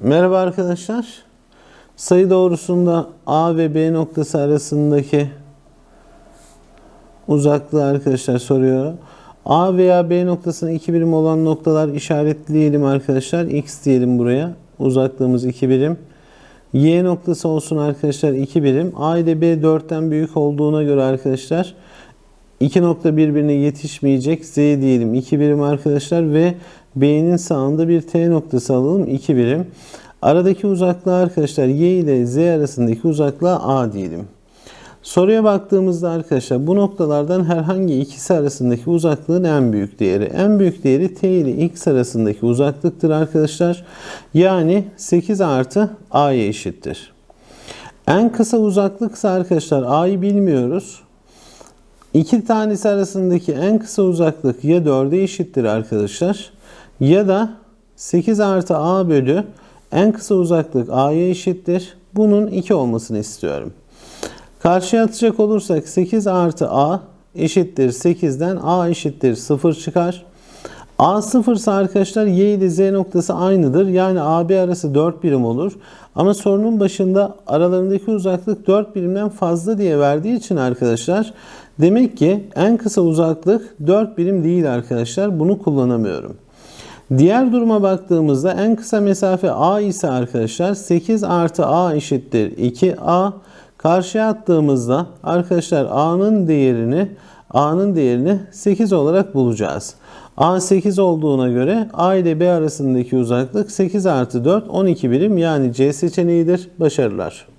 Merhaba arkadaşlar. Sayı doğrusunda A ve B noktası arasındaki uzaklığı arkadaşlar soruyor. A veya B noktasına 2 birim olan noktalar işaretleyelim arkadaşlar. X diyelim buraya. Uzaklığımız 2 birim. Y noktası olsun arkadaşlar 2 birim. A ile B 4'ten büyük olduğuna göre arkadaşlar iki nokta birbirine yetişmeyecek. Z diyelim 2 birim arkadaşlar ve B'nin sağında bir T noktası alalım 2 birim. Aradaki uzaklığı arkadaşlar Y ile Z arasındaki uzaklığa A diyelim. Soruya baktığımızda arkadaşlar bu noktalardan herhangi ikisi arasındaki uzaklığın en büyük değeri. En büyük değeri T ile X arasındaki uzaklıktır arkadaşlar. Yani 8 artı A'ya eşittir. En kısa uzaklıksa arkadaşlar A'yı bilmiyoruz. İki tanesi arasındaki en kısa uzaklık ya 4'e eşittir arkadaşlar ya da 8 artı A bölü en kısa uzaklık A'ya eşittir. Bunun 2 olmasını istiyorum. Karşıya atacak olursak 8 artı A eşittir 8'den A eşittir 0 çıkar. A 0 ise arkadaşlar Y ile Z noktası aynıdır. Yani AB arası 4 birim olur. Ama sorunun başında aralarındaki uzaklık 4 birimden fazla diye verdiği için arkadaşlar demek ki en kısa uzaklık 4 birim değil arkadaşlar. Bunu kullanamıyorum. Diğer duruma baktığımızda en kısa mesafe A ise arkadaşlar 8 artı A eşittir 2A. Karşıya attığımızda arkadaşlar A'nın değerini A'nın değerini 8 olarak bulacağız. A 8 olduğuna göre A ile B arasındaki uzaklık 8 artı 4 12 birim yani C seçeneğidir. Başarılar.